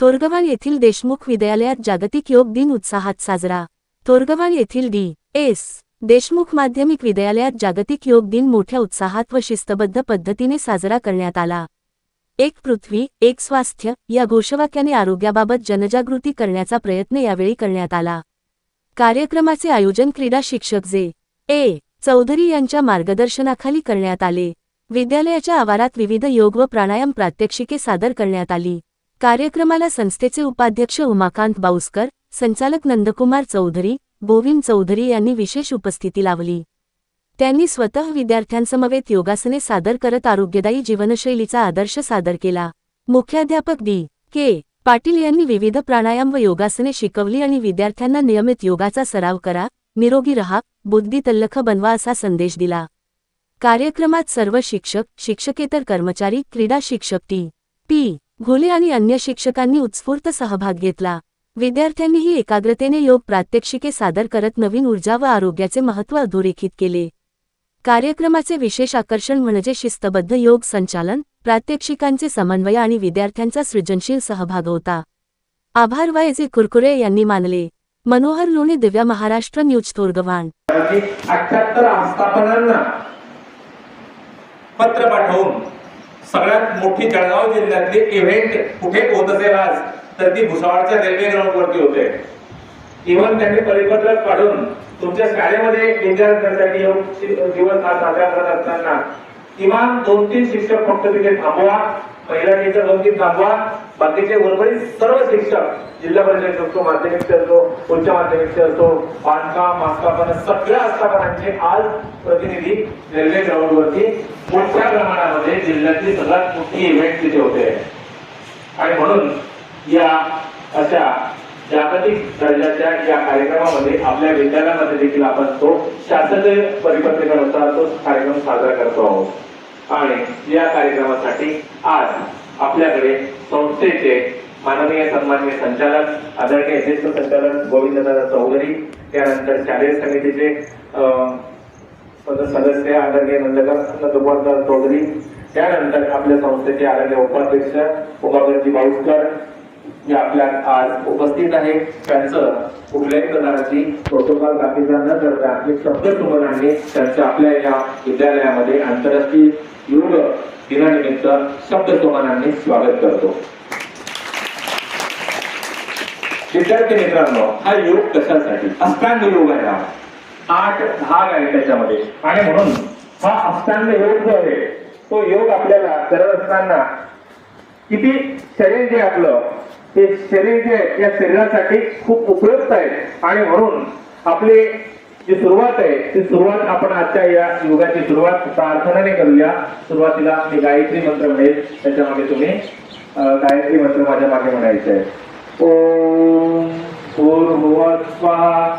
तोरगवाल येथील देशमुख विद्यालयात जागतिक योग दिन उत्साहात साजरा. तोरगवाल येथील डी. एस. देशमुख माध्यमिक विद्यालयात जागतिक योग दिन मोठ्या उत्साहात व शिस्तबद्ध पद्धतीने साजरा करण्यात आला. एक पृथ्वी एक स्वास्थ्य या घोषवाक्याने आरोग्याबाबत जनजागृती करण्याचा प्रयत्न यावेळी करण्यात आला. कार्यक्रमाचे आयोजन क्रीडा शिक्षक जे. ए. चौधरी यांच्या मार्गदर्शनाखाली करण्यात आले. विद्यालयाच्या आवारात विविध योग व प्राणायाम प्रात्यक्षिके सादर करण्यात आली. कार्यक्रमाला संस्थेचे उपाध्यक्ष उमाकांत बाऊसकर संचालक नंदकुमार चौधरी गोविंद चौधरी यांनी विशेष उपस्थिती लावली. त्यांनी स्वतः विद्यार्थ्यांसमवेत योगासने सादर करत आरोग्यदायी जीवनशैलीचा आदर्श सादर केला. मुख्याध्यापक डी. के. पाटील यांनी विविध प्राणायाम व योगासने शिकवली आणि विद्यार्थ्यांना नियमित योगाचा सराव करा निरोगी रहा बुद्धी तल्लख बनवा असा संदेश दिला. कार्यक्रमात सर्व शिक्षक शिक्षकेतर कर्मचारी क्रीडा शिक्षक टी. पी. घोले आणि अन्य शिक्षकांनी उत्स्फूर्त सहभाग घेतला. विद्यार्थ्यांनीही एकाग्रतेने योग प्रात्यक्षिके सादर करत नवीन ऊर्जा व आरोग्याचे महत्त्व अधोरेखित केले. कार्यक्रमाचे विशेष आकर्षण म्हणजे शिस्तबद्ध योग संचालन प्रात्यक्षिकांचे समन्वय आणि विद्यार्थ्यांचा सृजनशील सहभाग होता. आभार वायजे कुरकुरे यांनी मानले. मनोहर लोणे दिव्या महाराष्ट्र न्यूज तोरगव्हाण अठ्याहत्तर आस्थापनांना पत्र पाठवून सगळ्यात मोठी जळगाव जिल्ह्यातली इव्हेंट कुठे होत असेल आज तर ती भुसावळच्या रेल्वे ग्राउंड वरती होते. इव्हन त्यांनी परिपत्रक काढून तुमच्या शाळेमध्ये विद्यार्थ्यांसाठी योग दिवस हा साजरा करत असताना किमान दोन तीन शिक्षक फक्त तिथे थांबवा. पहिला टीचर दोन तीन थांबवा बाकीचे उर्वरित सर्व शिक्षक जिल्हा परिषद असतो माध्यमिकचे असतो उच्च माध्यमिकचे असतो बांधकाम आस्थापना सगळ्या आस्थापनांचे आज प्रतिनिधी रेल्वे ग्राउंड वरती मोठ्या प्रमाणामध्ये जिल्ह्यातली सगळ्यात मोठी इव्हेंट तिथे होते. आणि म्हणून या अशा जागतिक दर्जाच्या या कार्यक्रमामध्ये आपल्या विद्यालयामध्ये देखील आपण तो शासकीय परिपत्रकानुसार तो कार्यक्रम साजरा करतो आहोत. आणि या कार्यक्रमासाठी आज आपल्याकडे संस्थेचे माननीय सन्माननीय संचालक आदरणीय ज्येष्ठ संचालक गोविंददादा चौधरी त्यानंतर शालेय समितीचे अं, सदस्य आदरणीय नंदकांत नंदकुमार चौधरी त्यानंतर आपल्या संस्थेचे आदरणीय उपाध्यक्ष उमापती बाऊसकर जे आपल्या आज उपस्थित आहेत त्यांचं कुठल्याही प्रकारची प्रोटोकॉल बाकीचा न करता आपले शब्द सुमनांनी त्यांचं आपल्या या विद्यालयामध्ये आंतरराष्ट्रीय योग दिनानिमित्त शब्द समानांनी स्वागत करतो. विद्यार्थी मित्रांनो हा योग कशासाठी? अष्टांग योग आहे हा. आठ भाग आहे त्याच्यामध्ये. आणि म्हणून हा अष्टांग योग जो आहे तो योग आपल्याला करत असताना किती शरीर जे आपलं ते शरीर जे आहे, या शरीरासाठी खूप उपयुक्त आहे. आणि म्हणून आपली जी सुरुवात आहे ती सुरुवात आपण आजच्या या योगाची सुरुवात प्रार्थनेने करूया. सुरुवातीला मी गायत्री मंत्र म्हणेल. त्याच्यामध्ये तुम्ही गायत्री मंत्र माझ्या मागे म्हणायचे आहे. ओम भूर्भुवः स्वाहा